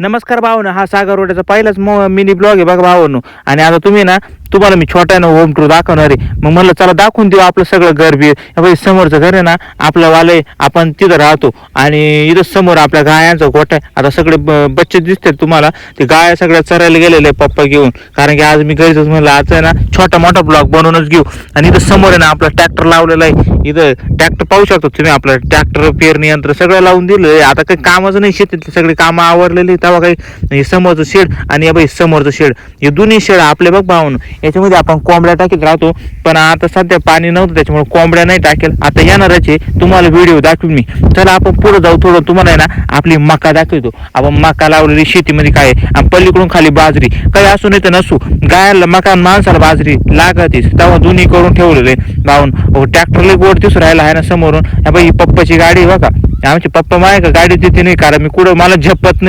नमस्कार भावनो हा सागर रोड्याचा पहिलाच मिनी ब्लॉग आहे बघा भावनो. आणि आता तुम्ही ना तुम्हाला मी छोट्यानं होम टूर दाखवणार आहे. मग म्हणलं चला दाखवून देऊ आपलं सगळं घर बी समोरचं घर आहे ना आपलं वालय आपण तिथं राहतो. आणि इथं समोर आपल्या गायांचा गोठा आहे. आता सगळे बच्चे दिसतात तुम्हाला. ते गाया सगळ्या चरायला गेलेले आहे पप्पा घेऊन. कारण की आज मी घरीच म्हणलं आज आहे ना छोटा मोठा ब्लॉक बनवूनच घेऊ. आणि इथं समोर आहे ना आपला ट्रॅक्टर लावलेला आहे. इथं ट्रॅक्टर पाहू शकतो तुम्ही आपलं ट्रॅक्टर पेरणी यंत्र सगळं लावून दिलं आहे. आता काही कामच नाही शेतीतले सगळे कामं आवरलेली तेव्हा काही समोरचं शेड आणि समोरचं शेड. हे दोन्ही शेड आपले बघ भाऊन. याच्यामध्ये आपण कोंबड्या टाकीत राहतो. पण आता सध्या पाणी नव्हतं त्याच्यामुळे कोंबड्या नाही टाकेल. आता येणारच आहे तुम्हाला व्हिडिओ दाखवीन मी. चला आपण पुढे जाऊ. थोडं तुम्हाला ना आपली मका दाखवतो. आपण मका लावलेली शेतीमध्ये काय आहे? आणि पलीकडून खाली बाजरी. काही असू नाही तर नसू. गायला मका माणसाला बाजरी लागतीच. तेव्हा दोन्ही करून ठेवलेले. लावून ट्रॅक्टरला गोड दिसून राहिला आहे ना समोरून. बाई ही पप्पाची गाडी बघा. आमचे पप्पा माय का गाडी देते नाही कारण मी कुठं मला झपत नाही.